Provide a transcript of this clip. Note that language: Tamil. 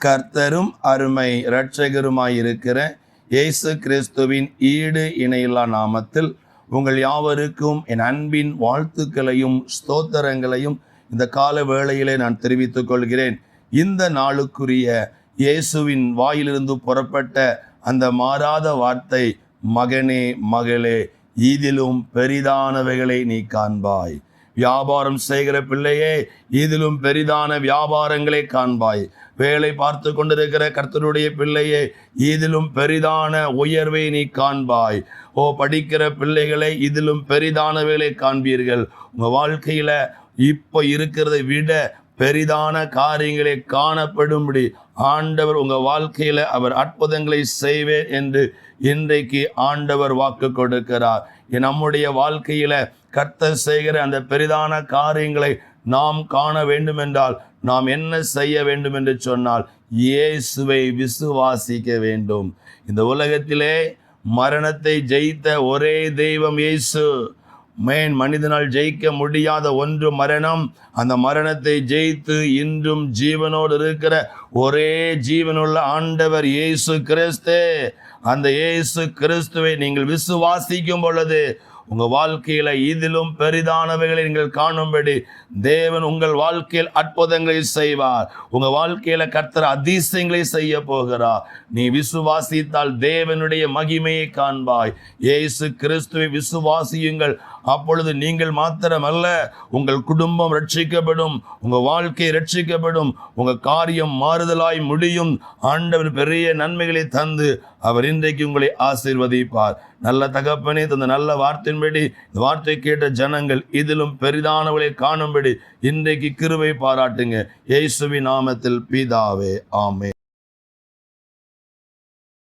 கர்த்தரும் அருமை இரட்சகருமாயிருக்கிற இயேசு கிறிஸ்துவின் ஈடு இணையில்லா நாமத்தில் உங்கள் யாவருக்கும் என் அன்பின் வாழ்த்துக்களையும் ஸ்தோத்திரங்களையும் இந்த கால வேளையிலே நான் தெரிவித்துக் கொள்கிறேன். இந்த நாளுக்குரிய இயேசுவின் வாயிலிருந்து புறப்பட்ட அந்த மாறாத வார்த்தை மகனே மகளே இதிலும் பெரிதானவைகளை நீ காண்பாய். வியாபாரம் செய்கிற பிள்ளையே இதிலும் பெரிதான வியாபாரங்களை காண்பாய். வேலை பார்த்து கொண்டிருக்கிற கர்த்தருடைய பிள்ளையே இதிலும் பெரிதான உயர்வை நீ காண்பாய். ஓ படிக்கிற பிள்ளைகளை இதிலும் பெரிதான வேலை காண்பீர்கள். உங்கள் வாழ்க்கையில் இப்போ இருக்கிறதை விட பெரிதான காரியங்களை காணப்படும்படி ஆண்டவர் உங்கள் வாழ்க்கையில் அவர் அற்புதங்களை செய்வேன் என்று இன்றைக்கு ஆண்டவர் வாக்கு கொடுக்கிறார். நம்முடைய வாழ்க்கையில் கர்த்தர் செய்கிற அந்த பெரிதான காரியங்களை நாம் காண வேண்டும் என்றால் நாம் என்ன செய்ய வேண்டும் என்று சொன்னால் இயேசுவை விசுவாசிக்க வேண்டும். இந்த உலகத்திலே மரணத்தை ஜெயித்த ஒரே தெய்வம் இயேசு. மேன் மனிதனால் ஜெயிக்க முடியாத ஒன்று மரணம். அந்த மரணத்தை ஜெயித்து இன்றும் ஜீவனோடு இருக்கிற ஒரே ஜீவனுள்ள ஆண்டவர் இயேசு கிறிஸ்து. அந்த இயேசு கிறிஸ்துவை நீங்கள் விசுவாசிக்கும் பொழுது உங்கள் வாழ்க்கையில் இதிலும் பெரிதானவைகளை நீங்கள் காணும்படி தேவன் உங்கள் வாழ்க்கையில் அற்புதங்களை செய்வார். உங்கள் வாழ்க்கையில் கர்த்தர் அதிசயங்களை செய்ய போகிறார். நீ விசுவாசித்தால் தேவனுடைய மகிமையை காண்பாய். ஏசு கிறிஸ்துவை விசுவாசியுங்கள். அப்பொழுது நீங்கள் மாத்திரமல்ல உங்கள் குடும்பம் ரட்சிக்கப்படும் உங்கள் வாழ்க்கை ரட்சிக்கப்படும் உங்கள் காரியம் மாறுதலாய் முடியும். ஆண்டவர் பெரிய நன்மைகளை தந்து அவர் இன்றைக்கு உங்களை ஆசீர்வதிப்பார். நல்ல தகப்பனே தந்த நல்ல வார்த்தையின்படி இந்த வார்த்தை கேட்ட ஜனங்கள் இதிலும் பெரிதானவளை காணும்படி இன்றைக்கு கிருவை பாராட்டுங்க. இயேசுவி நாமத்தில் பீதாவே ஆமே